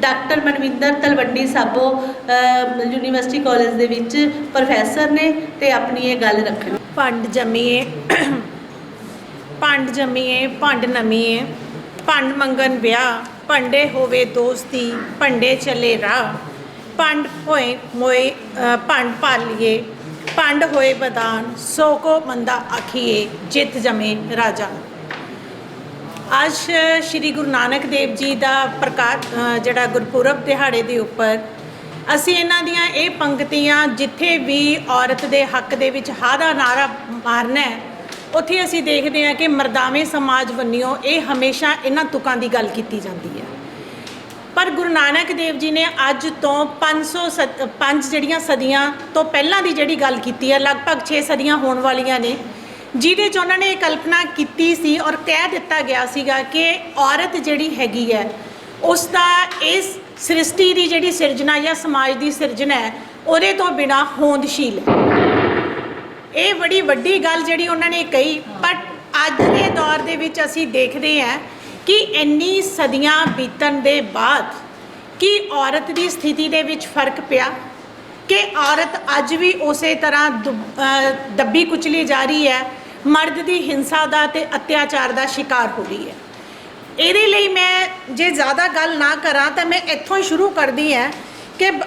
Doctor Manvinder Talwandi Sabo university college ਦੇ ਵਿੱਚ professor ਨੇ ਤੇ ਆਪਣੀ ਇਹ ਗੱਲ ਰੱਖਣ। ਭੰਡ ਜੰਮੀਏ ਭੰਡ ਜੰਮੀਏ ਭੰਡ ਨਮੀਏ ਭੰਡ ਮੰਗਨ ਵਿਆਹ ਭੰਡੇ ਹੋਵੇ ਦੋਸਤੀ ਭੰਡੇ ਚਲੇ ਰਾਹ। ਭੰਡ ਹੋਏ ਮੋਏ ਅ, ਭੰਡ ਪਾਲੀਏ ਭੰਡ ਹੋਏ ਬਦਾਨ ਸੋ ਕੋ ਮੰਦਾ ਆਖੀਏ ਜਿੱਤ ਜਮੇ ਰਾਜਾ। ਅੱਜ ਸ਼੍ਰੀ ਗੁਰੂ ਨਾਨਕ ਦੇਵ ਜੀ ਦਾ ਪ੍ਰਕਾਸ਼ ਜਿਹੜਾ ਗੁਰਪੁਰਬ ਦਿਹਾੜੇ ਦੇ ਉੱਪਰ ਅਸੀਂ ਇਹਨਾਂ ਦੀਆਂ ਇਹ ਪੰਕਤੀਆਂ ਜਿੱਥੇ ਵੀ ਔਰਤ ਦੇ ਹੱਕ ਦੇ ਵਿੱਚ ਹਾਂ ਦਾ ਨਾਰਾ ਮਾਰਨਾ ਹੈ, ਉੱਥੇ ਅਸੀਂ ਦੇਖਦੇ ਹਾਂ ਕਿ ਮਰਦਾਵੇਂ ਸਮਾਜ ਵੰਨਿਓ ਇਹ ਹਮੇਸ਼ਾ ਇਹਨਾਂ ਤੁਕਾਂ ਦੀ ਗੱਲ ਕੀਤੀ ਜਾਂਦੀ ਹੈ। ਪਰ ਗੁਰੂ ਨਾਨਕ ਦੇਵ ਜੀ ਨੇ ਅੱਜ ਤੋਂ 500 ਸਦ- ਪੰਜ ਜਿਹੜੀਆਂ ਸਦੀਆਂ ਤੋਂ ਪਹਿਲਾਂ ਦੀ ਜਿਹੜੀ ਗੱਲ ਕੀਤੀ ਹੈ, ਲਗਭਗ 6 ਸਦੀਆਂ ਹੋਣ ਵਾਲੀਆਂ ਨੇ ਜਿਹਦੇ 'ਚ ਉਹਨਾਂ ਨੇ ਇਹ ਕਲਪਨਾ ਕੀਤੀ ਸੀ ਔਰ ਕਹਿ ਦਿੱਤਾ ਗਿਆ ਸੀਗਾ ਕਿ ਔਰਤ ਜਿਹੜੀ ਹੈਗੀ ਹੈ, ਉਸ ਦਾ ਇਸ ਸ੍ਰਿਸ਼ਟੀ ਦੀ ਜਿਹੜੀ ਸਿਰਜਣਾ ਜਾਂ ਸਮਾਜ ਦੀ ਸਿਰਜਣਾ ਹੈ, ਉਹਦੇ ਤੋਂ ਬਿਨਾ ਹੋਂਦਸ਼ੀਲ ਹੈ। ਇਹ ਬੜੀ ਵੱਡੀ ਗੱਲ ਜਿਹੜੀ ਉਹਨਾਂ ਨੇ ਕਹੀ ਬਟ ਅੱਜ ਦੇ ਦੌਰ ਦੇ ਵਿੱਚ ਅਸੀਂ ਦੇਖਦੇ ਹਾਂ ਕਿ ਇੰਨੀ ਸਦੀਆਂ ਬੀਤਣ ਦੇ ਬਾਅਦ ਕੀ ਔਰਤ ਦੀ ਸਥਿਤੀ ਦੇ ਵਿੱਚ ਫ਼ਰਕ ਪਿਆ? ਕਿ ਔਰਤ ਅੱਜ ਵੀ ਉਸੇ ਤਰ੍ਹਾਂ ਦੁ- ਦੱਬੀ ਕੁਚਲੀ ਜਾ ਰਹੀ ਹੈ ਮਰਦ ਦੀ ਹਿੰਸਾ ਦਾ ਤੇ ਅਤਿਆਚਾਰ ਦਾ ਸ਼ਿਕਾਰ ਹੋ ਰਹੀ ਹੈ। ਇਹਦੇ ਲਈ ਮੈਂ ਜੇ ਜ਼ਿਆਦਾ ਗੱਲ ਨਾ ਕਰਾਂ ਤਾਂ ਮੈਂ ਇੱਥੋਂ ਹੀ ਸ਼ੁਰੂ ਕਰਦੀ ਹਾਂ ਕਿ ਬ-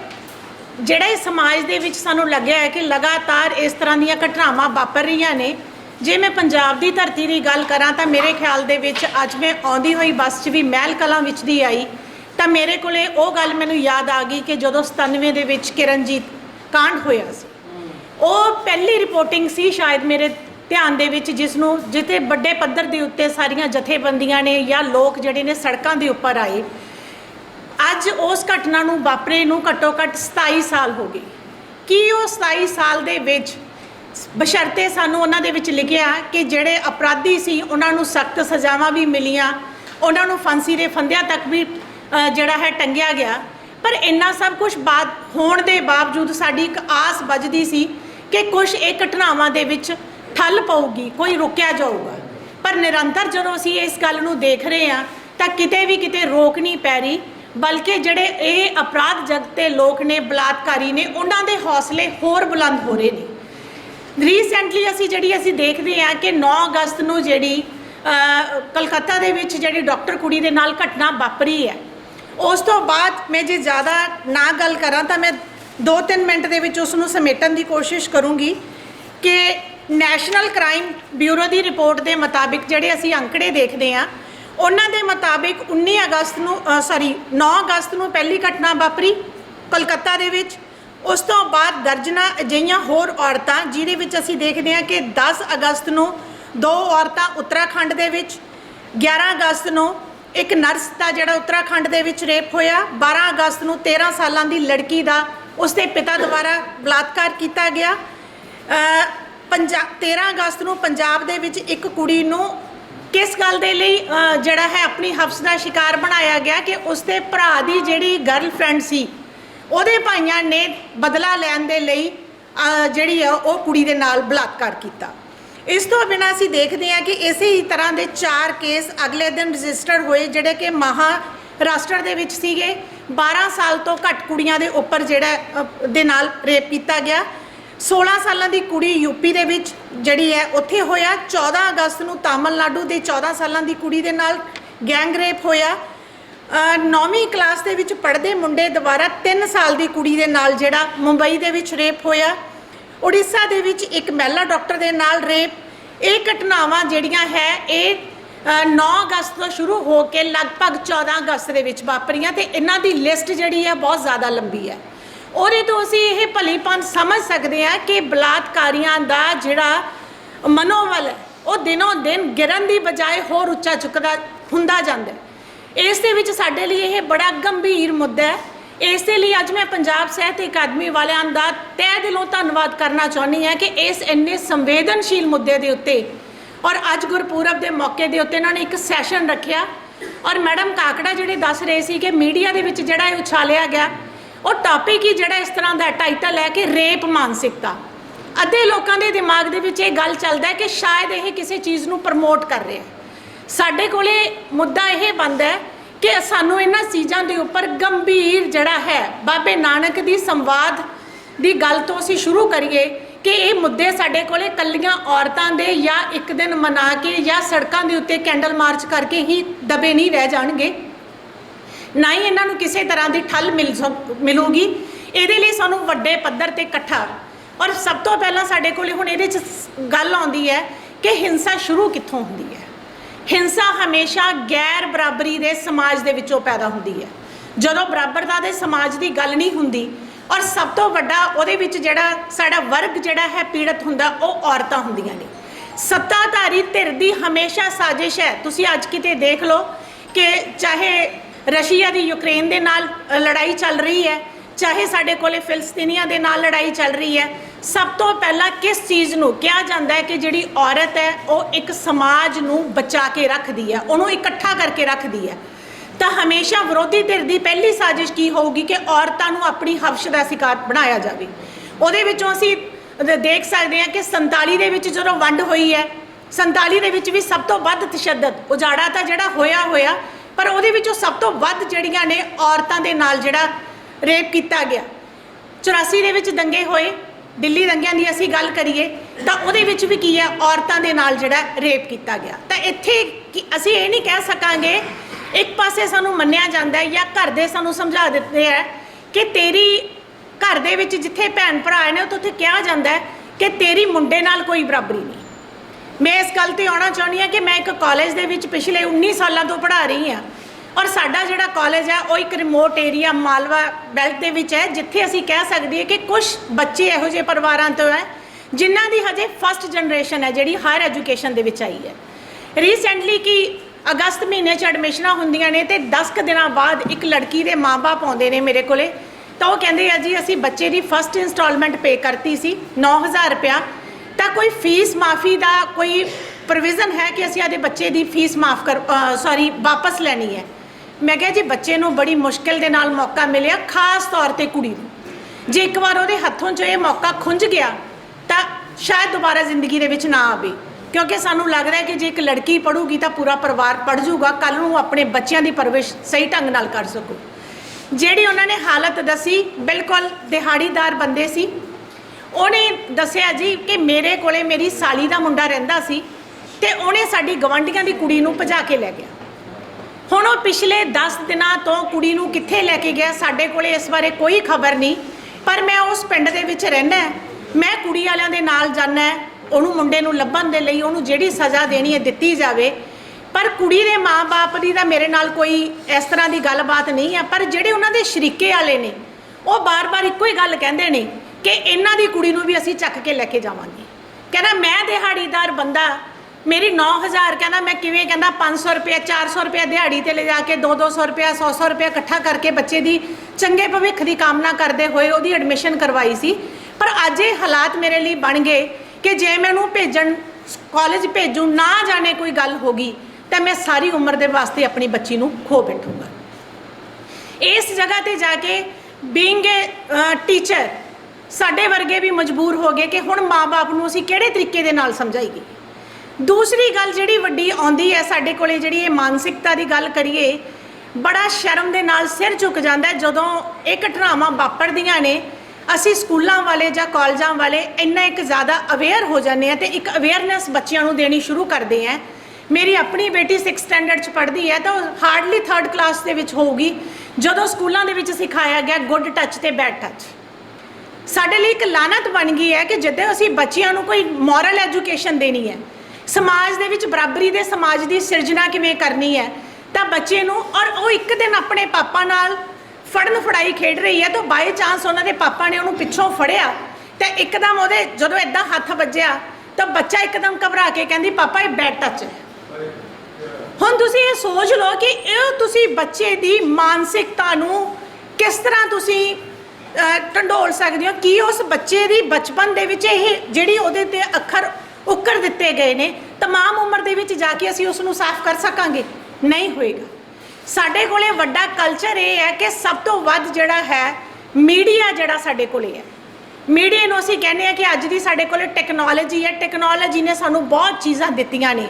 ਜਿਹੜਾ ਇਹ ਸਮਾਜ ਦੇ ਵਿੱਚ ਸਾਨੂੰ ਲੱਗਿਆ ਹੈ ਕਿ ਲਗਾਤਾਰ ਇਸ ਤਰ੍ਹਾਂ ਦੀਆਂ ਘਟਨਾਵਾਂ ਵਾਪਰ ਰਹੀਆਂ ਨੇ, ਜੇ ਮੈਂ ਪੰਜਾਬ ਦੀ ਧਰਤੀ ਦੀ ਗੱਲ ਕਰਾਂ ਤਾਂ ਮੇਰੇ ਖਿਆਲ ਦੇ ਵਿੱਚ ਅੱਜ ਮੈਂ ਆਉਂਦੀ ਹੋਈ ਬੱਸ 'ਚ ਵੀ ਮਹਿਲ ਕਲਾਂ ਵਿੱਚ ਦੀ ਆਈ, ਤਾਂ ਮੇਰੇ ਕੋਲੇ ਉਹ ਗੱਲ ਮੈਨੂੰ ਯਾਦ ਆ ਗਈ ਕਿ ਜਦੋਂ 97 ਦੇ ਵਿੱਚ ਕਿਰਨਜੀਤ ਕਾਂਡ ਹੋਇਆ ਸੀ। ਉਹ ਪਹਿਲੀ ਰਿਪੋਰਟਿੰਗ ਸੀ, ਸ਼ਾਇਦ ਮੇਰੇ ਧਿਆਨ ਦੇ ਵਿੱਚ ਜਿਸ ਨੂੰ ਜਿੱਥੇ ਵੱਡੇ ਪੱਧਰ ਦੇ ਉੱਤੇ ਸਾਰੀਆਂ ਜਥੇਬੰਦੀਆਂ ਨੇ ਜਾਂ ਲੋਕ ਜਿਹੜੇ ਨੇ ਸੜਕਾਂ ਦੇ ਉੱਪਰ ਆਏ, ਅੱਜ ਉਸ ਘਟਨਾ ਨੂੰ ਵਾਪਰੇ ਨੂੰ ਘੱਟੋ ਘੱਟ 27 ਸਾਲ ਹੋ ਗਏ। ਕੀ ਉਹ 27 ਸਾਲ ਦੇ ਵਿੱਚ ਬਸ਼ਰਤੇ ਸਾਨੂੰ ਉਹਨਾਂ ਦੇ ਵਿੱਚ ਲਿਖਿਆ ਕਿ ਜਿਹੜੇ ਅਪਰਾਧੀ ਸੀ, ਉਹਨਾਂ ਨੂੰ ਸਖਤ ਸਜ਼ਾਵਾਂ ਵੀ ਮਿਲੀਆਂ, ਉਹਨਾਂ ਨੂੰ ਫਾਂਸੀ ਦੇ ਫੰਦਿਆਂ ਤੱਕ ਵੀ ਜਿਹੜਾ ਹੈ ਟੰਗਿਆ ਗਿਆ। ਪਰ ਇੰਨਾ ਸਭ ਕੁਝ ਬਾਅਦ ਹੋਣ ਦੇ ਬਾਵਜੂਦ ਸਾਡੀ ਇੱਕ ਆਸ ਵੱਜਦੀ ਸੀ ਕਿ ਕੁਝ ਇਹ ਘਟਨਾਵਾਂ ਦੇ ਵਿੱਚ ਠੱਲ ਪਊਗੀ, ਕੋਈ ਰੋਕਿਆ ਜਾਊਗਾ। ਪਰ ਨਿਰੰਤਰ ਜਦੋਂ ਅਸੀਂ ਇਸ ਗੱਲ ਨੂੰ ਦੇਖ ਰਹੇ ਹਾਂ, ਤਾਂ ਕਿਤੇ ਵੀ ਕਿਤੇ ਰੋਕ ਨਹੀਂ ਪੈ ਰਹੀ, ਬਲਕਿ ਜਿਹੜੇ ਇਹ ਅਪਰਾਧ ਜਗਤ ਦੇ ਲੋਕ ਨੇ, ਬਲਾਤਕਾਰੀ ਨੇ, ਉਹਨਾਂ ਦੇ ਹੌਸਲੇ ਹੋਰ ਬੁਲੰਦ ਹੋ ਰਹੇ ਨੇ। ਰੀਸੈਂਟਲੀ ਅਸੀਂ ਜਿਹੜੀ ਅਸੀਂ ਦੇਖਦੇ ਹਾਂ ਕਿ 9 ਅਗਸਤ ਨੂੰ ਜਿਹੜੀ ਕਲਕੱਤਾ ਦੇ ਵਿੱਚ ਜਿਹੜੀ ਡਾਕਟਰ ਕੁੜੀ ਦੇ ਨਾਲ ਘਟਨਾ ਵਾਪਰੀ ਹੈ। ਉਸ ਤੋਂ ਬਾਅਦ ਮੈਂ ਜੇ ਜ਼ਿਆਦਾ ਨਾ ਗੱਲ ਕਰਾਂ, ਤਾਂ ਮੈਂ 2-3 ਮਿੰਟ ਦੇ ਵਿੱਚ ਉਸ ਨੂੰ ਸਮੇਟਣ ਦੀ ਕੋਸ਼ਿਸ਼ ਕਰੂੰਗੀ ਕਿ ਨੈਸ਼ਨਲ ਕ੍ਰਾਈਮ ਬਿਊਰੋ ਦੀ ਰਿਪੋਰਟ ਦੇ ਮੁਤਾਬਿਕ ਜਿਹੜੇ ਅਸੀਂ ਅੰਕੜੇ ਦੇਖਦੇ ਹਾਂ, ਉਹਨਾਂ ਦੇ ਮੁਤਾਬਿਕ 19 ਅਗਸਤ ਨੂੰ ਸੌਰੀ 9 ਅਗਸਤ ਨੂੰ ਪਹਿਲੀ ਘਟਨਾ ਵਾਪਰੀ ਕਲਕੱਤਾ ਦੇ ਵਿੱਚ। ਉਸ ਤੋਂ ਬਾਅਦ ਦਰਜਨਾ ਅਜਿਹੀਆਂ ਹੋਰ ਔਰਤਾਂ, ਜਿਹਦੇ ਵਿੱਚ ਅਸੀਂ ਦੇਖਦੇ ਹਾਂ ਕਿ 10 ਅਗਸਤ ਨੂੰ ਦੋ ਔਰਤਾਂ ਉੱਤਰਾਖੰਡ ਦੇ ਵਿੱਚ 11 ਅਗਸਤ ਨੂੰ ਇੱਕ ਨਰਸ ਦਾ ਜਿਹੜਾ ਉੱਤਰਾਖੰਡ ਦੇ ਵਿੱਚ ਰੇਪ ਹੋਇਆ 12 ਅਗਸਤ ਨੂੰ 13 ਸਾਲਾਂ ਦੀ ਲੜਕੀ ਦਾ ਉਸਦੇ ਪਿਤਾ ਦੁਆਰਾ ਬਲਾਤਕਾਰ ਕੀਤਾ ਗਿਆ। ਪੰਜਾਬ 13 ਅਗਸਤ ਨੂੰ ਪੰਜਾਬ ਦੇ ਵਿੱਚ ਇੱਕ ਕੁੜੀ ਨੂੰ ਕਿਸ ਗੱਲ ਦੇ ਲਈ ਜਿਹੜਾ ਹੈ, ਆਪਣੀ ਹਫਸ ਦਾ ਸ਼ਿਕਾਰ ਬਣਾਇਆ ਗਿਆ ਕਿ ਉਸਦੇ ਭਰਾ ਦੀ ਜਿਹੜੀ ਗਰਲਫ੍ਰੈਂਡ ਸੀ, ਉਹਦੇ ਭਾਈਆਂ ਨੇ ਬਦਲਾ ਲੈਣ ਦੇ ਲਈ ਜਿਹੜੀ ਆ, ਉਹ ਕੁੜੀ ਦੇ ਨਾਲ ਬਲਾਤਕਾਰ ਕੀਤਾ। ਇਸ ਤੋਂ ਬਿਨਾਂ ਅਸੀਂ ਦੇਖਦੇ ਹਾਂ ਕਿ ਇਸੇ ਹੀ ਤਰ੍ਹਾਂ ਦੇ ਚਾਰ ਕੇਸ ਅਗਲੇ ਦਿਨ ਰਜਿਸਟਰ ਹੋਏ, ਜਿਹੜੇ ਕਿ ਮਹਾਰਾਸ਼ਟਰ ਦੇ ਵਿੱਚ ਸੀਗੇ। 12 ਸਾਲ ਤੋਂ ਘੱਟ ਕੁੜੀਆਂ ਦੇ ਉੱਪਰ ਜਿਹੜਾ ਦੇ ਨਾਲ ਰੇਪ ਕੀਤਾ ਗਿਆ। 16 ਸਾਲਾਂ ਦੀ ਕੁੜੀ ਯੂਪੀ ਦੇ ਵਿੱਚ ਜਿਹੜੀ ਹੈ ਉੱਥੇ ਹੋਇਆ। 14 ਅਗਸਤ ਨੂੰ ਤਾਮਿਲਨਾਡੂ ਦੇ 14 ਸਾਲਾਂ ਦੀ ਕੁੜੀ ਦੇ ਨਾਲ ਗੈਂਗ ਰੇਪ ਹੋਇਆ। ਅ, ਨੌਵੀਂ ਕਲਾਸ ਦੇ ਵਿੱਚ ਪੜ੍ਹਦੇ ਮੁੰਡੇ ਦੁਬਾਰਾ 3 ਸਾਲ ਦੀ ਕੁੜੀ ਦੇ ਨਾਲ ਜਿਹੜਾ ਮੁੰਬਈ ਦੇ ਵਿੱਚ ਰੇਪ ਹੋਇਆ। ਉੜੀਸਾ ਦੇ ਵਿੱਚ ਇੱਕ ਮਹਿਲਾ ਡਾਕਟਰ ਦੇ ਨਾਲ ਰੇਪ। ਇਹ ਘਟਨਾਵਾਂ ਜਿਹੜੀਆਂ ਹੈ ਇਹ ਅ, 9 ਅਗਸਤ ਤੋਂ ਸ਼ੁਰੂ ਹੋ ਕੇ ਲਗਭਗ 14 ਅਗਸਤ ਦੇ ਵਿੱਚ ਵਾਪਰੀਆਂ ਤੇ ਇਹਨਾਂ ਦੀ ਲਿਸਟ ਜਿਹੜੀ ਹੈ ਬਹੁਤ ਜ਼ਿਆਦਾ ਲੰਬੀ ਹੈ। ਉਹਦੇ ਤੋਂ ਅਸੀਂ ਇਹ ਭਲੀਪਨ ਸਮਝ ਸਕਦੇ ਹਾਂ ਕਿ ਬਲਾਤਕਾਰੀਆਂ ਦਾ ਜਿਹੜਾ ਮਨੋਬਲ ਹੈ, ਉਹ ਦਿਨੋਂ ਦਿਨ ਗਿਰਨ ਦੀ ਬਜਾਏ ਹੋਰ ਉੱਚਾ ਚੁੱਕਦਾ ਹੁੰਦਾ ਜਾਂਦਾ ਇਸ ਦੇ ਵਿੱਚ ਸਾਡੇ ਲਈ ਇਹ ਬੜਾ ਗੰਭੀਰ ਮੁੱਦਾ ਹੈ। ਇਸ ਦੇ ਲਈ ਅੱਜ ਮੈਂ ਪੰਜਾਬ ਸਾਹਿਤ ਅਕਾਦਮੀ ਵਾਲਿਆਂ ਦਾ ਤਹਿ ਦਿਲੋਂ ਧੰਨਵਾਦ ਕਰਨਾ ਚਾਹੁੰਦੀ ਹਾਂ ਕਿ ਇਸ ਇੰਨੇ ਸੰਵੇਦਨਸ਼ੀਲ ਮੁੱਦੇ ਦੇ ਉੱਤੇ ਔਰ ਅੱਜ ਗੁਰਪੁਰਬ ਦੇ ਮੌਕੇ ਦੇ ਉੱਤੇ ਇਹਨਾਂ ਨੇ ਇੱਕ ਸੈਸ਼ਨ ਰੱਖਿਆ ਔਰ ਮੈਡਮ ਕਾਕੜਾ ਜਿਹੜੇ ਦੱਸ ਰਹੇ ਸੀ ਕਿ ਮੀਡੀਆ ਦੇ ਵਿੱਚ ਜਿਹੜਾ ਇਹ ਉਛਾਲਿਆ ਗਿਆ ਉਹ ਟਾਪਿਕ ਹੀ ਜਿਹੜਾ ਇਸ ਤਰ੍ਹਾਂ ਦਾ ਟਾਈਟਲ ਹੈ ਕਿ ਰੇਪ ਮਾਨਸਿਕਤਾ। ਅੱਧੇ ਲੋਕਾਂ ਦੇ ਦਿਮਾਗ ਦੇ ਵਿੱਚ ਇਹ ਗੱਲ ਚੱਲਦਾ ਹੈ ਕਿ ਸ਼ਾਇਦ ਇਹ ਕਿਸੇ ਚੀਜ਼ ਨੂੰ ਪ੍ਰਮੋਟ ਕਰ ਰਿਹਾ ਹੈ। ਸਾਡੇ ਕੋਲੇ ਮੁੱਦਾ ਇਹ ਬੰਦ ਹੈ ਕਿ ਸਾਨੂੰ ਇਹਨਾਂ ਚੀਜ਼ਾਂ ਦੇ ਉੱਪਰ ਗੰਭੀਰ ਜਿਹੜਾ ਹੈ, ਬਾਬੇ ਨਾਨਕ ਦੀ ਸੰਵਾਦ ਦੀ ਗੱਲ ਤੋਂ ਅਸੀਂ ਸ਼ੁਰੂ ਕਰੀਏ ਕਿ ਇਹ ਮੁੱਦੇ ਸਾਡੇ ਕੋਲੇ ਕੱਲੀਆਂ ਔਰਤਾਂ ਦੇ ਜਾਂ ਇੱਕ ਦਿਨ ਮਨਾ ਕੇ ਜਾਂ ਸੜਕਾਂ ਦੇ ਉੱਤੇ ਕੈਂਡਲ ਮਾਰਚ ਕਰਕੇ ਹੀ ਦਬੇ ਨਹੀਂ ਰਹਿ ਜਾਣਗੇ। ਨਾ ਹੀ ਇਹਨਾਂ ਨੂੰ ਕਿਸੇ ਤਰ੍ਹਾਂ ਦੀ ਠੱਲ ਮਿਲ ਮਿਲੂਗੀ। ਇਹਦੇ ਲਈ ਸਾਨੂੰ ਵੱਡੇ ਪੱਧਰ ਤੇ ਇਕੱਠਾ। ਔਰ ਸਭ ਤੋਂ ਪਹਿਲਾਂ ਸਾਡੇ ਕੋਲੇ ਹੁਣ ਇਹਦੇ ਚ ਗੱਲ ਆਉਂਦੀ ਹੈ ਕਿ ਹਿੰਸਾ ਸ਼ੁਰੂ ਕਿੱਥੋਂ ਹੁੰਦੀ ਹੈ? ਹਿੰਸਾ ਹਮੇਸ਼ਾ ਗੈਰ ਬਰਾਬਰੀ ਦੇ ਸਮਾਜ ਦੇ ਵਿੱਚੋਂ ਪੈਦਾ ਹੁੰਦੀ ਹੈ। ਜਦੋਂ ਬਰਾਬਰਤਾ ਦੇ ਸਮਾਜ ਦੀ ਗੱਲ ਨਹੀਂ ਹੁੰਦੀ, ਔਰ ਸਭ ਤੋਂ ਵੱਡਾ ਉਹਦੇ ਵਿੱਚ ਜਿਹੜਾ ਸਾਡਾ ਵਰਗ ਜਿਹੜਾ ਹੈ ਪੀੜਤ ਹੁੰਦਾ, ਉਹ ਔਰਤਾਂ ਹੁੰਦੀਆਂ ਨੇ। ਸੱਤਾਧਾਰੀ ਧਿਰ ਦੀ ਹਮੇਸ਼ਾ ਸਾਜ਼ਿਸ਼ ਹੈ। ਤੁਸੀਂ ਅੱਜ ਕਿਤੇ ਦੇਖ ਲਓ ਕਿ ਚਾਹੇ ਰਸ਼ੀਆ ਦੀ ਯੂਕਰੇਨ ਦੇ ਨਾਲ ਲੜਾਈ ਚੱਲ ਰਹੀ ਹੈ। ਚਾਹੇ ਸਾਡੇ ਕੋਲੇ ਫਿਲਸਤੀਨੀਆਂ ਦੇ ਨਾਲ ਲੜਾਈ ਚੱਲ ਰਹੀ ਹੈ। ਸਭ ਤੋਂ ਪਹਿਲਾਂ ਕਿਸ ਚੀਜ਼ ਨੂੰ ਕਿਹਾ ਜਾਂਦਾ ਹੈ ਕਿ ਜਿਹੜੀ ਔਰਤ ਹੈ, ਉਹ ਇੱਕ ਸਮਾਜ ਨੂੰ ਬਚਾ ਕੇ ਰੱਖਦੀ ਹੈ, ਉਹਨੂੰ ਇਕੱਠਾ ਕਰਕੇ ਰੱਖਦੀ ਹੈ। ਤਾਂ ਹਮੇਸ਼ਾ ਵਿਰੋਧੀ ਧਿਰ ਦੀ ਪਹਿਲੀ ਸਾਜ਼ਿਸ਼ ਕੀ ਹੋਊਗੀ ਕਿ ਔਰਤਾਂ ਨੂੰ ਆਪਣੀ ਹਵਸ਼ ਦਾ ਸ਼ਿਕਾਰ ਬਣਾਇਆ ਜਾਵੇ। ਉਹਦੇ ਵਿੱਚੋਂ ਅਸੀਂ ਦੇਖ ਸਕਦੇ ਹਾਂ ਕਿ 47 ਦੇ ਵਿੱਚ ਜਦੋਂ ਵੰਡ ਹੋਈ ਹੈ 47 ਦੇ ਵਿੱਚ ਵੀ ਸਭ ਤੋਂ ਵੱਧ ਤਸ਼ੱਦਦ, ਉਜਾੜਾ ਤਾਂ ਜਿਹੜਾ ਹੋਇਆ ਹੋਇਆ ਪਰ ਉਹਦੇ ਵਿੱਚੋਂ ਸਭ ਤੋਂ ਵੱਧ ਜਿਹੜੀਆਂ ਨੇ ਔਰਤਾਂ ਦੇ ਨਾਲ ਜਿਹੜਾ ਰੇਪ ਕੀਤਾ ਗਿਆ। 84 ਦੇ ਵਿੱਚ ਦੰਗੇ ਹੋਏ, ਦਿੱਲੀ ਦੰਗਿਆਂ ਦੀ ਅਸੀਂ ਗੱਲ ਕਰੀਏ, ਤਾਂ ਉਹਦੇ ਵਿੱਚ ਵੀ ਕੀ ਹੈ, ਔਰਤਾਂ ਦੇ ਨਾਲ ਜਿਹੜਾ ਰੇਪ ਕੀਤਾ ਗਿਆ। ਤਾਂ ਇੱਥੇ ਕੀ- ਅਸੀਂ ਇਹ ਨਹੀਂ ਕਹਿ ਸਕਾਂਗੇ, ਇੱਕ ਪਾਸੇ ਸਾਨੂੰ ਮੰਨਿਆ ਜਾਂਦਾ ਹੈ ਜਾਂ ਘਰ ਦੇ ਸਾਨੂੰ ਸਮਝਾ ਦਿੱਤੇ ਹੈ ਕਿ ਤੇਰੀ ਘਰ ਦੇ ਵਿੱਚ ਜਿੱਥੇ ਭੈਣ ਭਰਾ ਨੇ ਉੱਥੇ ਕਿਹਾ ਜਾਂਦਾ ਹੈ ਕਿ ਤੇਰੀ ਮੁੰਡੇ ਨਾਲ ਕੋਈ ਬਰਾਬਰੀ ਨਹੀਂ। ਮੈਂ ਇਸ ਗੱਲ ਤੇ ਆਉਣਾ ਚਾਹੁੰਦੀ ਹਾਂ ਕਿ ਮੈਂ ਇੱਕ ਕਾਲਜ ਦੇ ਵਿੱਚ ਪਿਛਲੇ 19 ਸਾਲਾਂ ਤੋਂ ਪੜ੍ਹਾ ਰਹੀ ਹਾਂ। ਔਰ ਸਾਡਾ ਜਿਹੜਾ ਕਾਲਜ ਹੈ, ਉਹ ਇੱਕ ਰਿਮੋਟ ਏਰੀਆ ਮਾਲਵਾ ਬੈਲਟ ਦੇ ਵਿੱਚ ਹੈ, ਜਿੱਥੇ ਅਸੀਂ ਕਹਿ ਸਕਦੇ ਹਾਂ ਕਿ ਕੁਝ ਬੱਚੇ ਇਹੋ ਜਿਹੇ ਪਰਿਵਾਰਾਂ ਤੋਂ ਹੈ, ਜਿਨ੍ਹਾਂ ਦੀ ਹਜੇ ਫਸਟ ਜਨਰੇਸ਼ਨ ਹੈ, ਜਿਹੜੀ ਹਾਇਰ ਐਜੂਕੇਸ਼ਨ ਦੇ ਵਿੱਚ ਆਈ ਹੈ। ਰੀਸੈਂਟਲੀ ਕਿ ਅਗਸਤ ਮਹੀਨੇ ਚ ਐਡਮਿਸ਼ਨਾਂ ਹੁੰਦੀਆਂ ਨੇ ਤੇ 10 ਕੁ ਦਿਨਾਂ ਬਾਅਦ ਇੱਕ ਲੜਕੀ ਦੇ ਮਾਪੇ ਆਉਂਦੇ ਨੇ ਮੇਰੇ ਕੋਲੇ, ਤਾਂ ਉਹ ਕਹਿੰਦੇ ਆ ਜੀ, ਅਸੀਂ ਬੱਚੇ ਦੀ ਫਸਟ ਇਨਸਟਾਲਮੈਂਟ ਪੇ ਕਰਤੀ ਸੀ 9000 ਰੁਪਇਆ। ਤਾਂ ਕੋਈ ਫੀਸ ਮਾਫੀ ਦਾ ਕੋਈ ਪ੍ਰੋਵੀਜ਼ਨ ਹੈ ਕਿ ਅਸੀਂ ਆਦੇ ਬੱਚੇ ਦੀ ਫੀਸ ਮਾਫ ਕਰ ਸੌਰੀ ਵਾਪਸ ਲੈਣੀ ਹੈ? ਮੈਂ ਕਿਹਾ ਜੀ ਬੱਚੇ ਨੂੰ ਬੜੀ ਮੁਸ਼ਕਿਲ ਦੇ ਨਾਲ ਮੌਕਾ ਮਿਲਿਆ, ਖਾਸ ਤੌਰ ਤੇ ਕੁੜੀ ਨੂੰ। ਜੇ ਇੱਕ ਵਾਰ ਉਹਦੇ ਹੱਥੋਂ 'ਚ ਇਹ ਮੌਕਾ ਖੁੰਝ ਗਿਆ, ਤਾਂ ਸ਼ਾਇਦ ਦੁਬਾਰਾ ਜ਼ਿੰਦਗੀ ਦੇ ਵਿੱਚ ਨਾ ਆਵੇ। ਕਿਉਂਕਿ ਸਾਨੂੰ ਲੱਗਦਾ ਹੈ ਕਿ ਜੇ ਇੱਕ ਲੜਕੀ ਪੜੂਗੀ ਤਾਂ ਪੂਰਾ ਪਰਿਵਾਰ ਪੜ ਜਾਊਗਾ ਕੱਲ ਨੂੰ ਆਪਣੇ ਬੱਚਿਆਂ ਦੀ ਪਰਵਰਿਸ਼ ਸਹੀ ਢੰਗ ਨਾਲ ਕਰ ਸਕੂ। ਜਿਹੜੀ ਉਹਨਾਂ ਨੇ ਹਾਲਤ ਦੱਸੀ, ਬਿਲਕੁਲ ਦਿਹਾੜੀਦਾਰ ਬੰਦੇ ਸੀ ਉਹਨੇ ਦੱਸਿਆ ਜੀ ਕਿ ਮੇਰੇ ਕੋਲੇ ਮੇਰੀ ਸਾਲੀ ਦਾ ਮੁੰਡਾ ਰਹਿੰਦਾ ਸੀ ਤੇ ਉਹਨੇ ਸਾਡੀ ਗਵੰਡੀਆਂ ਦੀ ਕੁੜੀ ਨੂੰ ਭਜਾ ਕੇ ਲੈ ਗਿਆ। ਹੁਣ ਉਹ ਪਿਛਲੇ 10 ਦਿਨਾਂ ਤੋਂ ਕੁੜੀ ਨੂੰ ਕਿੱਥੇ ਲੈ ਕੇ ਗਿਆ ਸਾਡੇ ਕੋਲੇ ਇਸ ਬਾਰੇ ਕੋਈ ਖਬਰ ਨਹੀਂ, ਪਰ ਮੈਂ ਉਸ ਪਿੰਡ ਦੇ ਵਿੱਚ ਰਹਿਣਾ ਮੈਂ ਕੁੜੀ ਵਾਲਿਆਂ ਦੇ ਨਾਲ ਜਾਣਾ ਉਹਨੂੰ ਮੁੰਡੇ ਨੂੰ ਲੱਭਣ ਦੇ ਲਈ ਉਹਨੂੰ ਜਿਹੜੀ ਸਜ਼ਾ ਦੇਣੀ ਹੈ ਦਿੱਤੀ ਜਾਵੇ। ਪਰ ਕੁੜੀ ਦੇ ਮਾਪੇ ਦੀ ਤਾਂ ਮੇਰੇ ਨਾਲ ਕੋਈ ਇਸ ਤਰ੍ਹਾਂ ਦੀ ਗੱਲਬਾਤ ਨਹੀਂ ਹੈ, ਪਰ ਜਿਹੜੇ ਉਹਨਾਂ ਦੇ ਸ਼ਰੀਕੇ ਵਾਲੇ ਨੇ, ਉਹ ਬਾਰ-ਬਾਰ ਇੱਕੋ ਹੀ ਗੱਲ ਕਹਿੰਦੇ ਨੇ ਕਿ ਇਹਨਾਂ ਦੀ ਕੁੜੀ ਨੂੰ ਵੀ ਅਸੀਂ ਚੱਕ ਕੇ ਲੈ ਕੇ ਜਾਵਾਂਗੇ। ਕਹਿੰਦਾ, ਮੈਂ ਦਿਹਾੜੀਦਾਰ ਬੰਦਾ, ਮੇਰੀ 9000 ਕਹਿੰਦਾ, ਮੈਂ ਕਿਵੇਂ, ਕਹਿੰਦਾ 500 ਰੁਪਏ 400 ਰੁਪਏ ਦਿਹਾੜੀ ਤੇ ਲੈ ਜਾ ਕੇ 2-200 ਰੁਪਏ 100-100 ਰੁਪਏ ਇਕੱਠਾ ਕਰਕੇ ਬੱਚੇ ਦੀ ਚੰਗੇ ਭਵਿੱਖ ਦੀ ਕਾਮਨਾ ਕਰਦੇ ਹੋਏ ਉਹਦੀ ਐਡਮਿਸ਼ਨ ਕਰਵਾਈ ਸੀ। ਪਰ ਅੱਜ ਇਹ ਹਾਲਾਤ ਮੇਰੇ ਲਈ ਬਣ ਗਏ ਕਿ ਜੇ ਮੈਂ ਉਹਨੂੰ ਭੇਜਣ ਕਾਲਜ ਭੇਜੂ, ਨਾ ਜਾਣੇ ਕੋਈ ਗੱਲ ਹੋਗੀ ਤਾਂ ਮੈਂ ਸਾਰੀ ਉਮਰ ਦੇ ਵਾਸਤੇ ਆਪਣੀ ਬੱਚੀ ਨੂੰ ਖੋ ਬੈਠੂੰਗਾ। ਇਸ ਜਗ੍ਹਾ ਤੇ ਜਾ ਕੇ ਬੀਇੰਗ ਅ ਟੀਚਰ ਸਾਡੇ ਵਰਗੇ ਵੀ ਮਜਬੂਰ ਹੋ ਗਏ ਕਿ ਹੁਣ ਮਾਪੇ ਨੂੰ ਅਸੀਂ ਕਿਹੜੇ ਤਰੀਕੇ ਦੇ ਨਾਲ ਸਮਝਾਈਏ। ਦੂਸਰੀ ਗੱਲ ਜਿਹੜੀ ਵੱਡੀ ਆਉਂਦੀ ਹੈ ਸਾਡੇ ਕੋਲੇ ਜਿਹੜੀ ਇਹ ਮਾਨਸਿਕਤਾ ਦੀ ਗੱਲ ਕਰੀਏ, ਬੜਾ ਸ਼ਰਮ ਦੇ ਨਾਲ ਸਿਰ ਝੁਕ ਜਾਂਦਾ ਜਦੋਂ ਇਹ ਘਟਨਾਵਾਂ ਵਾਪਰਦੀਆਂ ਨੇ, ਅਸੀਂ ਸਕੂਲਾਂ ਵਾਲੇ ਜਾਂ ਕਾਲਜਾਂ ਵਾਲੇ ਇੰਨਾ ਇੱਕ ਜ਼ਿਆਦਾ ਅਵੇਅਰ ਹੋ ਜਾਂਦੇ ਆ ਤੇ ਇੱਕ ਅਵੇਅਰਨੈਸ ਬੱਚਿਆਂ ਨੂੰ ਦੇਣੀ ਸ਼ੁਰੂ ਕਰਦੇ ਆ ਮੇਰੀ ਆਪਣੀ ਬੇਟੀ 6 ਸਟੈਂਡਰਡ ਚ ਪੜ੍ਹਦੀ ਹੈ ਤਾਂ ਹਾਰਡਲੀ 3rd ਕਲਾਸ ਦੇ ਵਿੱਚ ਹੋਊਗੀ, ਜਦੋਂ ਸਕੂਲਾਂ ਦੇ ਵਿੱਚ ਸਿਖਾਇਆ ਗਿਆ ਗੁੱਡ ਟੱਚ ਤੇ ਬੈਡ ਟੱਚ ਸਾਡੇ ਲਈ ਇੱਕ ਲਾਨਤ ਬਣ ਗਈ ਹੈ ਕਿ ਜਦੋਂ ਅਸੀਂ ਬੱਚਿਆਂ ਨੂੰ ਕੋਈ ਮੋਰਲ ਐਜੂਕੇਸ਼ਨ ਦੇਣੀ ਹੈ, ਸਮਾਜ ਦੇ ਵਿੱਚ ਬਰਾਬਰੀ ਦੇ ਸਮਾਜ ਦੀ ਸਿਰਜਣਾ ਕਿਵੇਂ ਕਰਨੀ ਹੈ, ਤਾਂ ਬੱਚੇ ਨੂੰ ਔਰ ਉਹ ਇੱਕ ਦਿਨ ਆਪਣੇ ਪਾਪਾ ਨਾਲ ਫੜਨ ਫੜਾਈ ਖੇਡ ਰਹੀ ਹੈ, ਤਾਂ ਬਾਈ ਚਾਂਸ ਉਹਨਾਂ ਦੇ ਪਾਪਾ ਨੇ ਉਹਨੂੰ ਪਿੱਛੋਂ ਫੜਿਆ, ਤੇ ਇੱਕਦਮ ਉਹਦੇ ਜਦੋਂ ਇਦਾਂ ਹੱਥ ਵੱਜਿਆ, ਤਾਂ ਬੱਚਾ ਇੱਕਦਮ ਘਬਰਾ ਕੇ ਕਹਿੰਦੀ, ਪਾਪਾ, ਇਹ ਬੈਡ ਟੱਚ ਹੈ। ਹੁਣ ਤੁਸੀਂ ਇਹ ਸੋਚ ਲਓ ਕਿ ਇਹ ਤੁਸੀਂ ਬੱਚੇ ਦੀ ਮਾਨਸਿਕਤਾ ਨੂੰ ਕਿਸ ਤਰ੍ਹਾਂ ਤੁਸੀਂ ਢੰਡੋਲ ਸਕਦੇ ਹੋ ਕੀ ਉਸ ਬੱਚੇ ਦੀ ਬਚਪਨ ਦੇ ਵਿੱਚ ਇਹ ਜਿਹੜੀ ਉਹਦੇ ਤੇ ਅੱਖਰ ਉੱਕਰ ਦਿੱਤੇ ਗਏ ਨੇ तमाम ਉਮਰ ਦੇ ਵਿੱਚ ਜਾ ਕੇ ਅਸੀਂ ਉਸ ਨੂੰ ਸਾਫ਼ ਕਰ ਸਕਾਂਗੇ ਨਹੀਂ ਹੋਏਗਾ ਸਾਡੇ ਕੋਲੇ ਵੱਡਾ ਕਲਚਰ ਇਹ ਹੈ ਕਿ ਸਭ ਤੋਂ ਵੱਧ ਜਿਹੜਾ ਹੈ ਮੀਡੀਆ ਜਿਹੜਾ ਸਾਡੇ ਕੋਲੇ ਹੈ ਮੀਡੀਆ ਨੂੰ ਅਸੀਂ ਕਹਿੰਦੇ ਆ ਕਿ ਅੱਜ ਦੀ ਸਾਡੇ ਕੋਲੇ ਟੈਕਨੋਲੋਜੀ ਹੈ ਟੈਕਨੋਲੋਜੀ ਨੇ ਸਾਨੂੰ ਬਹੁਤ ਚੀਜ਼ਾਂ ਦਿੱਤੀਆਂ ਨੇ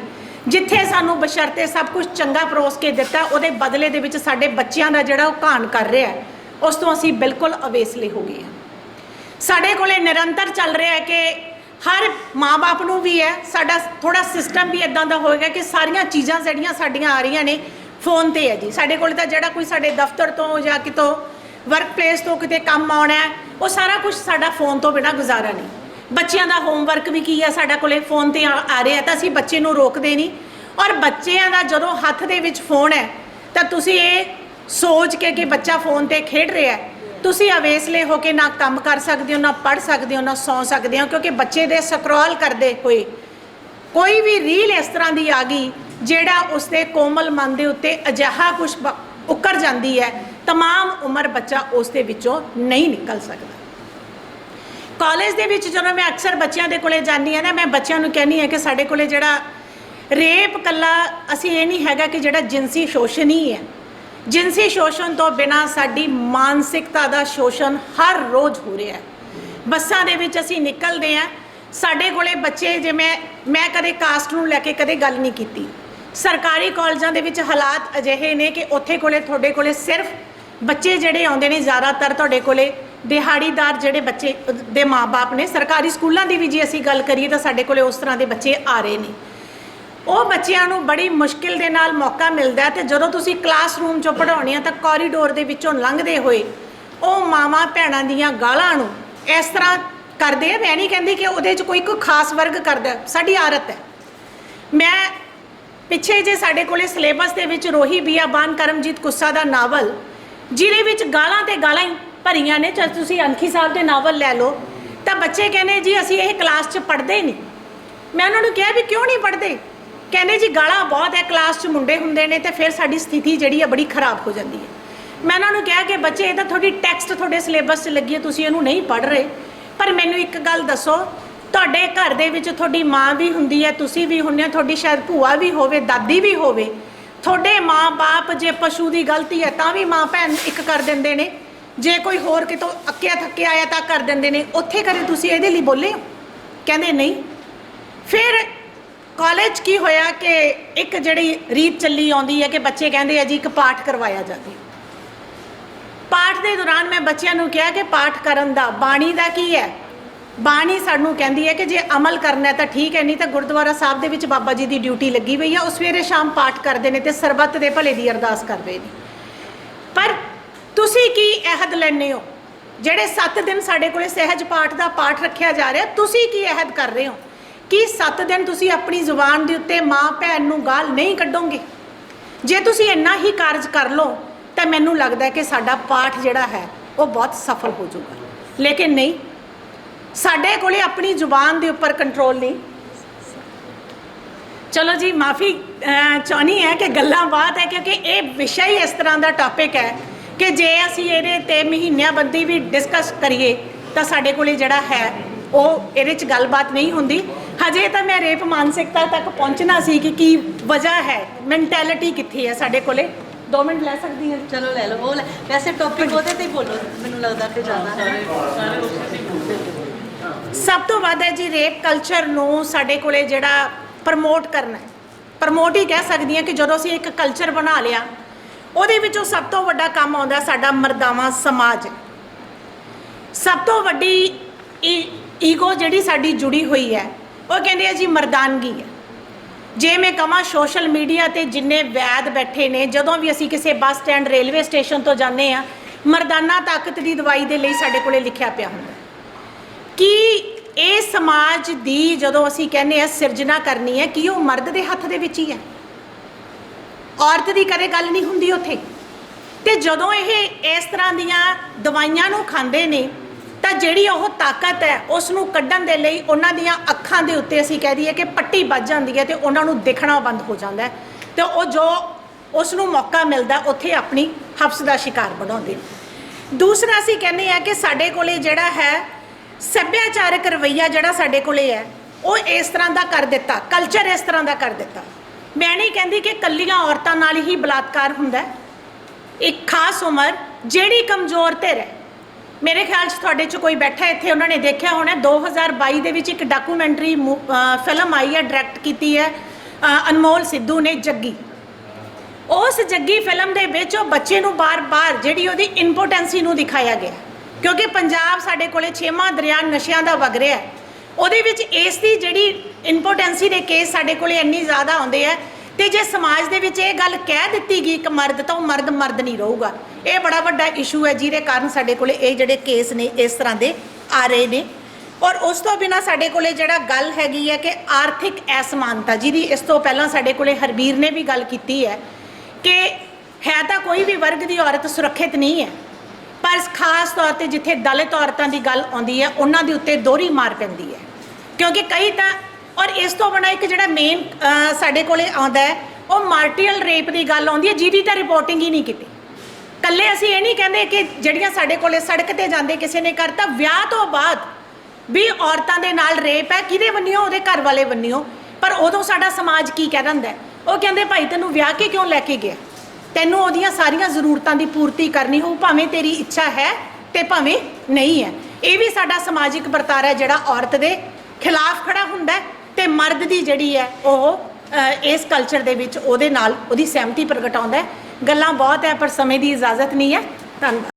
ਜਿੱਥੇ ਸਾਨੂੰ ਬਸ਼ਰਤੇ ਸਭ ਕੁਝ ਚੰਗਾ ਪਰੋਸ ਕੇ ਦਿੱਤਾ ਉਹਦੇ ਬਦਲੇ ਦੇ ਵਿੱਚ ਸਾਡੇ ਬੱਚਿਆਂ ਦਾ ਜਿਹੜਾ ਉਹ ਘਾਣ ਕਰ ਰਿਹਾ ਹੈ, ਉਸ ਤੋਂ ਅਸੀਂ ਬਿਲਕੁਲ ਅਵੇਸਲੇ ਹੋ ਗਏ ਹਾਂ। ਸਾਡੇ ਕੋਲੇ ਨਿਰੰਤਰ ਚੱਲ ਰਿਹਾ ਹੈ ਕਿ ਹਰ ਮਾਪੇ ਨੂੰ ਵੀ ਹੈ, ਸਾਡਾ ਥੋੜਾ ਸਿਸਟਮ ਵੀ ਇਦਾਂ ਦਾ ਹੋਏਗਾ ਕਿ ਸਾਰੀਆਂ ਚੀਜ਼ਾਂ ਜਿਹੜੀਆਂ ਸਾਡੀਆਂ ਆ ਰਹੀਆਂ ਨੇ ਫੋਨ ਤੇ ਹੈ ਜੀ। ਸਾਡੇ ਕੋਲ ਤਾਂ ਜਿਹੜਾ ਕੋਈ ਸਾਡੇ ਦਫ਼ਤਰ ਤੋਂ ਜਾਂ ਕਿਤੋਂ ਵਰਕ ਪਲੇਸ ਤੋਂ ਕਿਤੇ ਕੰਮ ਆਉਣਾ ਹੈ, ਉਹ ਸਾਰਾ ਕੁਝ ਸਾਡਾ ਫੋਨ ਤੋਂ ਬਿਨਾ ਗੁਜ਼ਾਰਾ ਨਹੀਂ। ਬੱਚਿਆਂ ਦਾ ਹੋਮਵਰਕ ਵੀ ਕੀ ਹੈ, ਸਾਡਾ ਕੋਲੇ ਫੋਨ ਤੇ ਆ ਆ ਰਿਹਾ ਤਾਂ ਅਸੀਂ ਬੱਚੇ ਨੂੰ ਰੋਕਦੇ ਨਹੀਂ। ਔਰ ਬੱਚਿਆਂ ਦਾ ਜਦੋਂ ਹੱਥ ਦੇ ਵਿੱਚ ਫੋਨ ਹੈ, ਤਾਂ ਤੁਸੀਂ ਇਹ ਸੋਚ ਕੇ ਕਿ ਬੱਚਾ ਫੋਨ ਤੇ ਖੇਡ ਰਿਹਾ ਹੈ ਤੁਸੀਂ ਅਵੇਸਲੇ ਹੋ ਕੇ ਨਾ ਕੰਮ ਕਰ ਸਕਦੇ ਹੋ ਨਾ ਪੜ ਸਕਦੇ ਹੋ ਨਾ ਸੌ ਸਕਦੇ ਹੋ ਕਿਉਂਕਿ ਬੱਚੇ ਦੇ ਸਕਰੋਲ ਕਰਦੇ ਹੋਏ ਕੋਈ ਵੀ ਰੀਲ ਇਸ ਤਰ੍ਹਾਂ ਦੀ ਆ ਗਈ ਜਿਹੜਾ ਉਸਦੇ ਕੋਮਲ ਮਨ ਦੇ ਉੱਤੇ ਅਜਿਹਾ ਕੁਝ ਉੱਕਰ ਜਾਂਦੀ ਹੈ तमाम ਉਮਰ ਬੱਚਾ ਉਸ ਦੇ ਵਿੱਚੋਂ ਨਹੀਂ ਨਿਕਲ ਸਕਦਾ ਕਾਲਜ ਦੇ ਵਿੱਚ ਜਦੋਂ ਮੈਂ ਅਕਸਰ ਬੱਚਿਆਂ ਦੇ ਕੋਲੇ ਜਾਂਦੀ ਹਾਂ ਨਾ ਮੈਂ ਬੱਚਿਆਂ ਨੂੰ ਕਹਿੰਦੀ ਹਾਂ ਕਿ ਸਾਡੇ ਕੋਲੇ ਜਿਹੜਾ ਰੇਪ ਕੱਲਾ ਅਸੀਂ ਇਹ ਨਹੀਂ ਹੈਗਾ ਕਿ ਜਿਹੜਾ ਜਿੰਸੀ ਸ਼ੋਸ਼ਣ ਹੀ ਹੈ ਜਿੰਸੀ ਸ਼ੋਸ਼ਣ ਤੋਂ ਬਿਨਾ ਸਾਡੀ ਮਾਨਸਿਕਤਾ ਦਾ ਸ਼ੋਸ਼ਣ ਹਰ ਰੋਜ਼ ਹੋ ਰਿਹਾ ਹੈ। ਬੱਸਾਂ ਦੇ ਵਿੱਚ ਅਸੀਂ ਨਿਕਲਦੇ ਆ ਸਾਡੇ ਕੋਲੇ ਬੱਚੇ ਜਿਵੇਂ ਮੈਂ ਕਦੇ ਕਾਸਟ ਨੂੰ ਲੈ ਕੇ ਕਦੇ ਗੱਲ ਨਹੀਂ ਕੀਤੀ। ਸਰਕਾਰੀ ਕਾਲਜਾਂ ਦੇ ਵਿੱਚ ਹਾਲਾਤ ਅਜਿਹੇ ਨੇ ਕਿ ਉੱਥੇ ਕੋਲੇ ਤੁਹਾਡੇ ਕੋਲੇ ਸਿਰਫ ਬੱਚੇ ਜਿਹੜੇ ਆਉਂਦੇ ਨੇ ਜ਼ਿਆਦਾਤਰ ਤੁਹਾਡੇ ਕੋਲੇ ਦਿਹਾੜੀਦਾਰ ਜਿਹੜੇ ਬੱਚੇ ਅਹ, ਦੇ ਮਾਪੇ ਨੇ। ਸਰਕਾਰੀ ਸਕੂਲਾਂ ਦੀ ਵੀ ਜੇ ਅਸੀਂ ਗੱਲ ਕਰੀਏ ਤਾਂ ਸਾਡੇ ਕੋਲੇ ਉਸ ਤਰ੍ਹਾਂ ਦੇ ਬੱਚੇ ਆ ਰਹੇ ਨੇ। ਉਹ ਬੱਚਿਆਂ ਨੂੰ ਬੜੀ ਮੁਸ਼ਕਿਲ ਦੇ ਨਾਲ ਮੌਕਾ ਮਿਲਦਾ ਹੈ ਤੇ ਜਦੋਂ ਤੁਸੀਂ ਕਲਾਸਰੂਮ 'ਚੋਂ ਪੜ੍ਹਾਉਣੀ ਆ ਤਾਂ ਕੋਰੀਡੋਰ ਦੇ ਵਿੱਚੋਂ ਲੰਘਦੇ ਹੋਏ ਉਹ ਮਾਵਾਂ ਭੈਣਾਂ ਦੀਆਂ ਗਾਲਾਂ ਨੂੰ ਇਸ ਤਰ੍ਹਾਂ ਕਰਦੇ ਆ, ਮੈਂ ਨਹੀਂ ਕਹਿੰਦੀ ਕਿ ਉਹਦੇ 'ਚ ਕੋਈ ਕੋਈ ਖਾਸ ਵਰਗ ਕਰਦਾ ਸਾਡੀ ਆਦਤ ਹੈ। ਮੈਂ ਪਿੱਛੇ ਜੇ ਸਾਡੇ ਕੋਲੇ ਸਿਲੇਬਸ ਦੇ ਵਿੱਚ ਰੋਹੀ ਬੀਆਬਾਨ ਕਰਮਜੀਤ ਕੁੱਸਾ ਦਾ ਨਾਵਲ, ਜਿਹਦੇ ਵਿੱਚ ਗਾਲਾਂ ਤੇ ਗਾਲਾਂ ਹੀ ਭਰੀਆਂ ਨੇ ਜਦ ਤੁਸੀਂ ਅੰਖੀ ਸਾਹਿਬ ਦੇ ਨਾਵਲ ਲੈ ਲਓ, ਤਾਂ ਬੱਚੇ ਕਹਿੰਦੇ ਜੀ ਅਸੀਂ ਇਹ ਕਲਾਸ 'ਚ ਪੜ੍ਹਦੇ ਹੀ ਨਹੀਂ। ਮੈਂ ਉਹਨਾਂ ਨੂੰ ਕਿਹਾ ਵੀ ਕਿਉਂ ਨਹੀਂ ਪੜ੍ਹਦੇ? ਕਹਿੰਦੇ ਜੀ ਗਾਲਾਂ ਬਹੁਤ ਹੈ ਕਲਾਸ 'ਚ ਮੁੰਡੇ ਹੁੰਦੇ ਨੇ ਤੇ ਫਿਰ ਸਾਡੀ ਸਥਿਤੀ ਜਿਹੜੀ ਹੈ ਬੜੀ ਖਰਾਬ ਹੋ ਜਾਂਦੀ ਹੈ। ਮੈਂ ਉਹਨਾਂ ਨੂੰ ਕਿਹਾ ਕਿ ਬੱਚੇ, ਇਹ ਤਾਂ ਤੁਹਾਡੀ ਟੈਕਸਟ ਤੁਹਾਡੇ ਸਿਲੇਬਸ 'ਚ ਲੱਗੀ ਹੈ, ਤੁਸੀਂ ਇਹਨੂੰ ਨਹੀਂ ਪੜ੍ਹ ਰਹੇ। ਪਰ ਮੈਨੂੰ ਇੱਕ ਗੱਲ ਦੱਸੋ, ਤੁਹਾਡੇ ਘਰ ਦੇ ਵਿੱਚ ਤੁਹਾਡੀ ਮਾਂ ਵੀ ਹੁੰਦੀ ਹੈ, ਤੁਸੀਂ ਵੀ ਹੁੰਦੇ ਹੋ, ਤੁਹਾਡੀ ਸ਼ਾਇਦ ਭੂਆ ਵੀ ਹੋਵੇ, ਦਾਦੀ ਵੀ ਹੋਵੇ। ਤੁਹਾਡੇ ਮਾਂ-ਬਾਪ ਜੇ ਪਸ਼ੂ ਦੀ ਗਲਤੀ ਹੈ, ਤਾਂ ਵੀ ਮਾਂ ਭੈਣ ਇੱਕ ਕਰ ਦਿੰਦੇ ਨੇ। ਜੇ ਕੋਈ ਹੋਰ ਕਿਤੋਂ ਅੱਕਿਆ ਥੱਕਿਆ ਆਇਆ ਤਾਂ ਕਰ ਦਿੰਦੇ ਨੇ। ਉੱਥੇ ਕਰੇ ਤੁਸੀਂ ਇਹਦੇ ਲਈ ਬੋਲੇ ਹੋ? ਕਹਿੰਦੇ ਨਹੀਂ। ਫਿਰ ਕਾਲਜ ਕੀ ਹੋਇਆ ਕਿ ਇੱਕ ਜਿਹੜੀ ਰੀਤ ਚੱਲੀ ਆਉਂਦੀ ਹੈ ਕਿ ਬੱਚੇ ਕਹਿੰਦੇ ਆ ਜੀ ਇੱਕ ਪਾਠ ਕਰਵਾਇਆ ਜਾਵੇ। ਪਾਠ ਦੇ ਦੌਰਾਨ ਮੈਂ ਬੱਚਿਆਂ ਨੂੰ ਕਿਹਾ ਕਿ ਪਾਠ ਕਰਨ ਦਾ ਬਾਣੀ ਦਾ ਕੀ ਹੈ? ਬਾਣੀ ਸਾਨੂੰ ਕਹਿੰਦੀ ਹੈ ਕਿ ਜੇ ਅਮਲ ਕਰਨਾ ਹੈ ਤਾਂ ਠੀਕ ਹੈ, ਨਹੀਂ ਤਾਂ ਗੁਰਦੁਆਰਾ ਸਾਹਿਬ ਦੇ ਵਿੱਚ ਬਾਬਾ ਜੀ ਦੀ ਡਿਊਟੀ ਲੱਗੀ ਹੋਈ ਆ, ਉਹ ਸਵੇਰੇ ਸ਼ਾਮ ਪਾਠ ਕਰਦੇ ਨੇ ਤੇ ਸਰਬੱਤ ਦੇ ਭਲੇ ਦੀ ਅਰਦਾਸ ਕਰਦੇ ਨੇ। ਪਰ ਤੁਸੀਂ ਕੀ ਅਹਿਦ ਲੈਣੇ ਹੋ? ਜਿਹੜੇ 7 ਦਿਨ ਸਾਡੇ ਕੋਲੇ ਸਹਿਜ ਪਾਠ ਦਾ ਪਾਠ ਰੱਖਿਆ ਜਾ ਰਿਹਾ, ਤੁਸੀਂ ਕੀ ਅਹਿਦ ਕਰ ਰਹੇ ਹੋ? ਕੀ 7 ਦਿਨ ਤੁਸੀਂ ਆਪਣੀ ਜ਼ੁਬਾਨ ਦੇ ਉੱਤੇ ਮਾਂ, ਭੈਣ ਨੂੰ ਗਾਲ ਨਹੀਂ ਕੱਢੋਗੇ? ਜੇ ਤੁਸੀਂ ਇੰਨਾ ਹੀ ਕਾਰਜ ਕਰ ਲਓ, ਤਾਂ ਮੈਨੂੰ ਲੱਗਦਾ ਹੈ ਕਿ ਸਾਡਾ ਪਾਠ ਜਿਹੜਾ ਹੈ, ਉਹ ਬਹੁਤ ਸਫਲ ਹੋ ਜਾਊਗਾ। ਲੇਕਿਨ ਨਹੀਂ, ਸਾਡੇ ਕੋਲੇ ਆਪਣੀ ਜ਼ੁਬਾਨ ਦੇ ਉੱਪਰ ਕੰਟਰੋਲ ਨਹੀਂ। ਚਲੋ ਜੀ, ਮਾਫੀ ਚਾਹਨੀ ਹੈ ਕਿ ਗੱਲਾਂ ਬਾਤ ਹੈ, ਕਿਉਂਕਿ ਇਹ ਵਿਸ਼ਾ ਹੀ ਇਸ ਤਰ੍ਹਾਂ ਦਾ ਟੌਪਿਕ ਹੈ ਕਿ ਜੇ ਅਸੀਂ ਇਹਦੇ ਤੇ ਮਹੀਨਿਆਂ ਬੰਦੀ ਵੀ ਡਿਸਕਸ ਕਰੀਏ, ਤਾਂ ਸਾਡੇ ਕੋਲੇ ਜਿਹੜਾ ਹੈ, ਉਹ ਇਹਦੇ 'ਚ ਗੱਲਬਾਤ ਨਹੀਂ ਹੁੰਦੀ। ਹਜੇ ਤਾਂ ਮੈਂ ਰੇਪ ਮਾਨਸਿਕਤਾ ਤੱਕ ਪਹੁੰਚਣਾ ਸੀ ਕਿ ਕੀ ਵਜ੍ਹਾ ਹੈ? ਮੈਂਟੈਲਿਟੀ ਕਿੱਥੇ ਹੈ ਸਾਡੇ ਕੋਲੇ? 2 ਮਿੰਟ ਲੈ ਸਕਦੀ ਹਾਂ? ਚਲੋ ਲੈ ਲਓ ਉਹ ਲੈ। ਵੈਸੇ ਟੌਪਿਕ ਉਹਦੇ ਤੇ ਹੀ ਬੋਲੋ ਮੈਨੂੰ ਲੱਗਦਾ ਕਿ ਜ਼ਿਆਦਾ। ਹੈ ਸਭ ਤੋਂ ਵੱਧ ਹੈ ਜੀ ਰੇਪ ਕਲਚਰ ਨੂੰ ਸਾਡੇ ਕੋਲੇ ਜਿਹੜਾ ਪ੍ਰਮੋਟ ਕਰਨਾ ਹੈ। ਪ੍ਰਮੋਟ ਹੀ ਕਹਿ ਸਕਦੀ ਹਾਂ ਕਿ ਜਦੋਂ ਅਸੀਂ ਇੱਕ ਕਲਚਰ ਬਣਾ ਲਿਆ ਉਹਦੇ ਵਿੱਚੋਂ ਸਭ ਤੋਂ ਵੱਡਾ ਕੰਮ ਆਉਂਦਾ ਸਾਡਾ ਮਰਦਾਵਾਂ ਸਮਾਜ। ਸਭ ਤੋਂ ਵੱਡੀ ਈਗੋ ਜਿਹੜੀ ਸਾਡੀ ਜੁੜੀ ਹੋਈ ਹੈ ਉਹ ਕਹਿੰਦੇ ਆ ਜੀ ਮਰਦਾਨਗੀ ਹੈ। ਜੇ ਮੈਂ ਕਹਾਂ ਸੋਸ਼ਲ ਮੀਡੀਆ ਤੇ ਜਿੰਨੇ ਵੈਦ ਬੈਠੇ ਨੇ, ਜਦੋਂ ਵੀ ਅਸੀਂ ਕਿਸੇ ਬੱਸ ਸਟੈਂਡ, ਰੇਲਵੇ ਸਟੇਸ਼ਨ ਤੋਂ ਜਾਂਦੇ ਆ ਮਰਦਾਨਾ ਤਾਕਤ ਦੀ ਦਵਾਈ ਦੇ ਲਈ ਸਾਡੇ ਕੋਲੇ ਲਿਖਿਆ ਪਿਆ ਹੁੰਦਾ ਕਿ ਇਹ ਸਮਾਜ ਦੀ ਜਦੋਂ ਅਸੀਂ ਕਹਿੰਦੇ ਆ ਸਿਰਜਣਾ ਕਰਨੀ ਹੈ, ਕਿ ਉਹ ਮਰਦ ਦੇ ਹੱਥ ਦੇ ਵਿੱਚ ਹੀ ਹੈ? ਔਰਤ ਦੀ ਕਦੇ ਗੱਲ ਨਹੀਂ ਹੁੰਦੀ ਉੱਥੇ। ਤੇ ਜਦੋਂ ਇਹ ਇਸ ਤਰ੍ਹਾਂ ਦੀਆਂ ਦਵਾਈਆਂ ਨੂੰ ਖਾਂਦੇ ਨੇ ਤਾਂ ਜਿਹੜੀ ਉਹ ਤਾਕਤ ਹੈ ਉਸ ਨੂੰ ਕੱਢਣ ਦੇ ਲਈ ਉਹਨਾਂ ਦੀਆਂ ਅੱਖਾਂ ਦੇ ਉੱਤੇ ਅਸੀਂ ਕਹਿ ਦਈਏ ਕਿ ਪੱਟੀ ਵੱਜ ਜਾਂਦੀ ਹੈ ਤੇ ਉਹਨਾਂ ਨੂੰ ਦਿਖਣਾ ਬੰਦ ਹੋ ਜਾਂਦਾ ਹੈ। ਤੇ ਉਹ ਜੋ ਉਸ ਨੂੰ ਮੌਕਾ ਮਿਲਦਾ, ਉੱਥੇ ਆਪਣੀ ਹਫਸ ਦਾ ਸ਼ਿਕਾਰ ਬਣਾਉਂਦੇ ਨੇ। ਦੂਸਰਾ ਅਸੀਂ ਕਹਿੰਦੇ ਆ ਕਿ ਸਾਡੇ ਕੋਲੇ ਜਿਹੜਾ ਹੈ ਸੱਭਿਆਚਾਰਕ ਰਵਈਆ ਜਿਹੜਾ ਸਾਡੇ ਕੋਲੇ ਹੈ, ਉਹ ਇਸ ਤਰ੍ਹਾਂ ਦਾ ਕਰ ਦਿੱਤਾ ਕਲਚਰ ਇਸ ਤਰ੍ਹਾਂ ਦਾ ਕਰ ਦਿੱਤਾ। ਮੈਂ ਨਹੀਂ ਕਹਿੰਦੀ ਕਿ ਕੱਲੀਆਂ ਔਰਤਾਂ ਨਾਲ ਹੀ ਬਲਾਤਕਾਰ ਹੁੰਦਾ ਇੱਕ ਖਾਸ ਉਮਰ ਜਿਹੜੀ ਕਮਜ਼ੋਰ ਧਿਰ ਹੈ ਮੇਰੇ ਖਿਆਲ 'ਚ ਤੁਹਾਡੇ 'ਚ ਕੋਈ ਬੈਠਾ ਇੱਥੇ, ਉਹਨਾਂ ਨੇ ਦੇਖਿਆ ਹੋਣਾ 2022 ਦੇ ਵਿੱਚ ਇੱਕ ਡਾਕੂਮੈਂਟਰੀ ਫਿਲਮ ਆਈ ਹੈ, ਡਾਇਰੈਕਟ ਕੀਤੀ ਹੈ ਅਨਮੋਲ ਸਿੱਧੂ ਨੇ ਜੱਗੀ। ਉਸ ਜੱਗੀ ਫਿਲਮ ਦੇ ਵਿੱਚ ਉਹ ਬੱਚੇ ਨੂੰ ਬਾਰ-ਬਾਰ ਜਿਹੜੀ ਉਹਦੀ ਇੰਪੋਰਟੈਂਸੀ ਨੂੰ ਦਿਖਾਇਆ ਗਿਆ। ਕਿਉਂਕਿ ਪੰਜਾਬ ਸਾਡੇ ਕੋਲੇ ਛੇਵਾਂ ਦਰਿਆ ਨਸ਼ਿਆਂ ਦਾ ਵਗ ਰਿਹਾ ਉਹਦੇ ਵਿੱਚ ਇਸ ਦੀ ਜਿਹੜੀ ਇੰਪੋਟੈਂਸੀ ਦੇ ਕੇਸ ਸਾਡੇ ਕੋਲੇ ਇੰਨੀ ਜ਼ਿਆਦਾ ਆਉਂਦੇ ਆ ਤੇ ਜੇ ਸਮਾਜ ਦੇ ਵਿੱਚ ਇਹ ਗੱਲ ਕਹਿ ਦਿੱਤੀ ਗਈ ਕਿ ਮਰਦ, ਤਾਂ ਉਹ ਮਰਦ ਮਰਦ ਨਹੀਂ ਰਹੂਗਾ। ਇਹ ਬੜਾ ਵੱਡਾ ਇਸ਼ੂ ਹੈ ਜਿਹਦੇ ਕਾਰਨ ਸਾਡੇ ਕੋਲੇ ਇਹ ਜਿਹੜੇ ਕੇਸ ਨੇ, ਇਸ ਤਰ੍ਹਾਂ ਦੇ ਆ ਰਹੇ ਨੇ। ਔਰ ਉਸ ਤੋਂ ਬਿਨਾ ਸਾਡੇ ਕੋਲੇ ਜਿਹੜਾ ਗੱਲ ਹੈਗੀ ਹੈ ਕਿ ਆਰਥਿਕ ਅਸਮਾਨਤਾ, ਜਿਹਦੀ ਇਸ ਤੋਂ ਪਹਿਲਾਂ ਸਾਡੇ ਕੋਲੇ ਹਰਬੀਰ ਨੇ ਵੀ ਗੱਲ ਕੀਤੀ ਹੈ, ਕਿ ਹੈ ਤਾਂ ਕੋਈ ਵੀ ਵਰਗ ਦੀ ਔਰਤ ਸੁਰੱਖਿਅਤ ਨਹੀਂ ਹੈ। ਪਰ ਖਾਸ ਤੌਰ ਤੇ ਜਿੱਥੇ ਦਲਿਤ ਔਰਤਾਂ ਦੀ ਗੱਲ ਆਉਂਦੀ ਹੈ, ਉਹਨਾਂ ਦੇ ਉੱਤੇ ਦੋਹਰੀ ਮਾਰ ਪੈਂਦੀ ਹੈ। ਕਿਉਂਕਿ ਕਈ ਤਾਂ ਔਰ ਇਸ ਤੋਂ ਬਿਨਾਂ ਇੱਕ ਜਿਹੜਾ ਮੇਨ ਸਾਡੇ ਕੋਲੇ ਆਉਂਦਾ ਹੈ, ਉਹ ਮਾਰਟੀਅਲ ਰੇਪ ਦੀ ਗੱਲ ਆਉਂਦੀ ਹੈ, ਜਿਹਦੀ ਤਾਂ ਰਿਪੋਰਟਿੰਗ ਹੀ ਨਹੀਂ ਕੀਤੀ। ਕੱਲੇ ਅਸੀਂ ਇਹ ਨਹੀਂ ਕਹਿੰਦੇ ਕਿ ਜਿਹੜੀਆਂ ਸਾਡੇ ਕੋਲੇ ਸੜਕ ਤੇ ਜਾਂਦੇ ਕਿਸੇ ਨੇ ਕਰਤਾ, ਵਿਆਹ ਤੋਂ ਬਾਅਦ ਵੀ ਔਰਤਾਂ ਦੇ ਨਾਲ ਰੇਪ ਹੈ, ਕਿਹਦੇ ਬੰਨਿਓ ਉਹਦੇ ਘਰ ਵਾਲੇ ਬੰਨਿਓ ਪਰ ਉਦੋਂ ਸਾਡਾ ਸਮਾਜ ਕੀ ਕਹਿ ਦਿੰਦਾ ਉਹ ਕਹਿੰਦੇ, ਭਾਈ, ਤੈਨੂੰ ਵਿਆਹ ਕੇ ਕਿਉਂ ਲੈ ਕੇ ਗਿਆ? ਤੈਨੂੰ ਉਹਦੀਆਂ ਸਾਰੀਆਂ ਜ਼ਰੂਰਤਾਂ ਦੀ ਪੂਰਤੀ ਕਰਨੀ ਹੋਊ, ਭਾਵੇਂ ਤੇਰੀ ਇੱਛਾ ਹੈ ਤੇ ਭਾਵੇਂ ਨਹੀਂ ਹੈ। ਇਹ ਵੀ ਸਾਡਾ ਸਮਾਜਿਕ ਵਰਤਾਰਾ ਜਿਹੜਾ ਔਰਤ ਦੇ ਖਿਲਾਫ ਖੜਾ ਹੁੰਦਾ ਹੈ। ਤੇ ਮਰਦ ਦੀ ਜਿਹੜੀ ਹੈ ਉਹ ਇਸ ਕਲਚਰ ਦੇ ਵਿੱਚ ਉਹਦੇ ਨਾਲ ਉਹਦੀ ਸਹਿਮਤੀ ਪ੍ਰਗਟਾਉਂਦਾ ਗੱਲਾਂ ਬਹੁਤ ਹੈ, ਪਰ ਸਮੇਂ ਦੀ ਇਜਾਜ਼ਤ ਨਹੀਂ ਹੈ। ਧੰਨਵਾਦ।